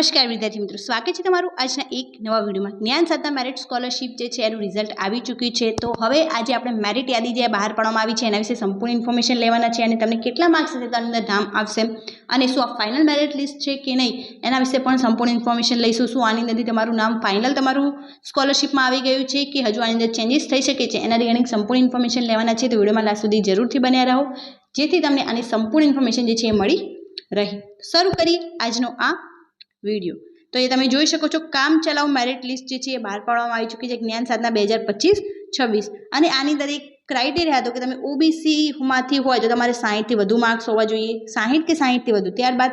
નમસ્કાર વિદ્યાર્થી મિત્રો, સ્વાગત છે તમારું આજના એક નવા વિડીયોમાં. જ્ઞાન સાધના મેરિટ સ્કોલરશિપ જે છે, એનું રિઝલ્ટ આવી ચૂક્યું છે. તો હવે આજે આપણે મેરિટ યાદી જે બહાર પાડવામાં આવી છે, એના વિશે સંપૂર્ણ ઇન્ફોર્મેશન લેવાના છે અને તમને કેટલા માર્ક્સ હશે તેની અંદર નામ આવશે. અને શું આ ફાઇનલ મેરિટ લિસ્ટ છે કે નહીં, એના વિશે પણ સંપૂર્ણ ઇન્ફોર્મેશન લઈશું. શું આની અંદરથી તમારું નામ ફાઇનલ તમારું સ્કોલરશિપમાં આવી ગયું છે કે હજુ આની અંદર ચેન્જીસ થઈ શકે છે એના રિગાર્ડિંગ સંપૂર્ણ ઇન્ફોર્મેશન લેવાના છે. તો વિડીયોમાં લાસ્ટ સુધી જરૂરથી બન્યા રહો, જેથી તમને આની સંપૂર્ણ ઇન્ફોર્મેશન જે છે એ મળી રહે. શરૂ કરી આજનો આ વીડિયો. તો એ તમે જોઈ શકો છો, કામ ચલાવ મેરિટ લિસ્ટ જે છે એ બહાર પાડવામાં આવી ચૂકી છે જ્ઞાન સાધના બે હજાર છવ્વીસ. અને આની અંદર એક ક્રાઇટેરિયા હતો કે તમે ઓબીસીમાંથી હોય તો તમારે સાહીઠથી વધુ માર્ક્સ હોવા જોઈએ. સાહીઠ કે સાહીઠથી વધુ. ત્યારબાદ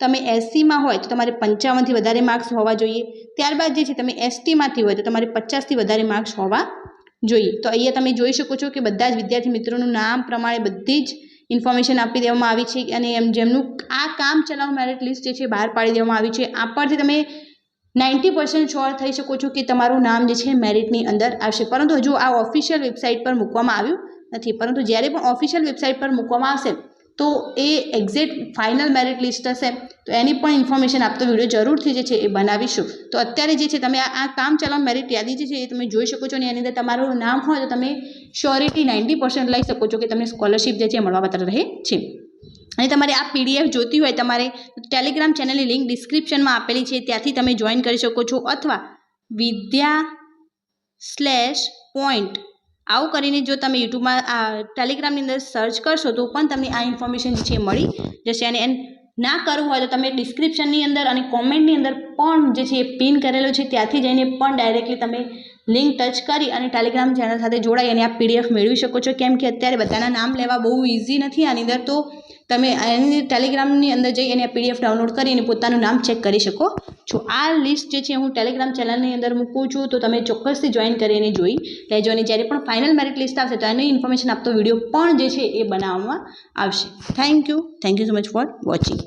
તમે એસસીમાં હોય તો તમારે પંચાવનથી વધારે માર્ક્સ હોવા જોઈએ. ત્યારબાદ જે છે તમે એસટીમાંથી હોય તો તમારે પચાસથી વધારે માર્ક્સ હોવા જોઈએ. તો અહીંયા તમે જોઈ શકો છો કે બધા જ વિદ્યાર્થી મિત્રોનું નામ પ્રમાણે બધી જ ઇન્ફોર્મેશન આપી દેવામાં આવી છે અને એમ જેમનું આ કામ ચલાવ મેરિટ લિસ્ટ જે છે બહાર પાડી દેવામાં આવી છે. આ પરથી તમે નાઇન્ટી પર્સન્ટ શ્યોર થઈ શકો છો કે તમારું નામ જે છે મેરિટની અંદર આવશે. પરંતુ હજુ આ ઓફિશિયલ વેબસાઇટ પર મૂકવામાં આવ્યું નથી. પરંતુ જ્યારે પણ ઓફિશિયલ વેબસાઇટ પર મૂકવામાં આવશે તો એ એક્ઝેક્ટ ફાઇનલ મેરિટ લિસ્ટ હશે. તો એની પણ ઇન્ફોર્મેશન આપતો વીડિયો જરૂરથી જે છે એ બનાવીશું. તો અત્યારે જે છે તમે આ કામ ચલાવ મેરિટ યાદી જે છે એ તમે જોઈ શકો છો અને એની અંદર તમારું નામ હોય તો તમે શ્યોરિટી નાઇન્ટી પર્સન્ટ લઈ શકો છો કે તમને સ્કોલરશિપ જે છે મળવા મળવાપાત્ર રહે છે. અને તમારે આ પીડીએફ જોતી હોય, તમારે ટેલિગ્રામ ચેનલની લિંક ડિસ્ક્રિપ્શનમાં આપેલી છે, ત્યાંથી તમે જોઈન કરી શકો છો અથવા વિદ્યા સ્લેશ પોઈન્ટ આવું કરીને જો તમે યુટ્યુબમાં, આ ટેલિગ્રામની અંદર સર્ચ કરશો તો પણ તમને આ ઇન્ફોર્મેશન જે છે મળી જશે અને ના કરવું હોય તો તમે ડિસ્ક્રિપ્શનની અંદર અને કોમેન્ટની અંદર પણ જે છે એ પિન કરેલો છે ત્યાંથી જઈને પણ ડાયરેક્ટલી તમે લિંક ટચ કરી અને ટેલિગ્રામ ચેનલ સાથે જોડાઈ અને આ પીડીએફ મેળવી શકો છો. કેમ કે અત્યારે બધાના નામ લેવા બહુ ઇઝી નથી. આની અંદર તો તમે એની ટેલિગ્રામની અંદર જઈ અને આ પીડીએફ ડાઉનલોડ કરી અને પોતાનું નામ ચેક કરી શકો. છો. આ લિસ્ટ જે છે હું ટેલિગ્રામ ચેનલની અંદર મૂકું છું, તો તમે ચોક્કસથી જોઈન કરીને જોઈ લેજો. અને જ્યારે પણ ફાઇનલ મેરિટ લિસ્ટ આવશે, તો એની ઇન્ફોર્મેશન આપતો વીડિયો પણ જે છે એ બનાવવામાં આવશે. Thank you thank you so much for watching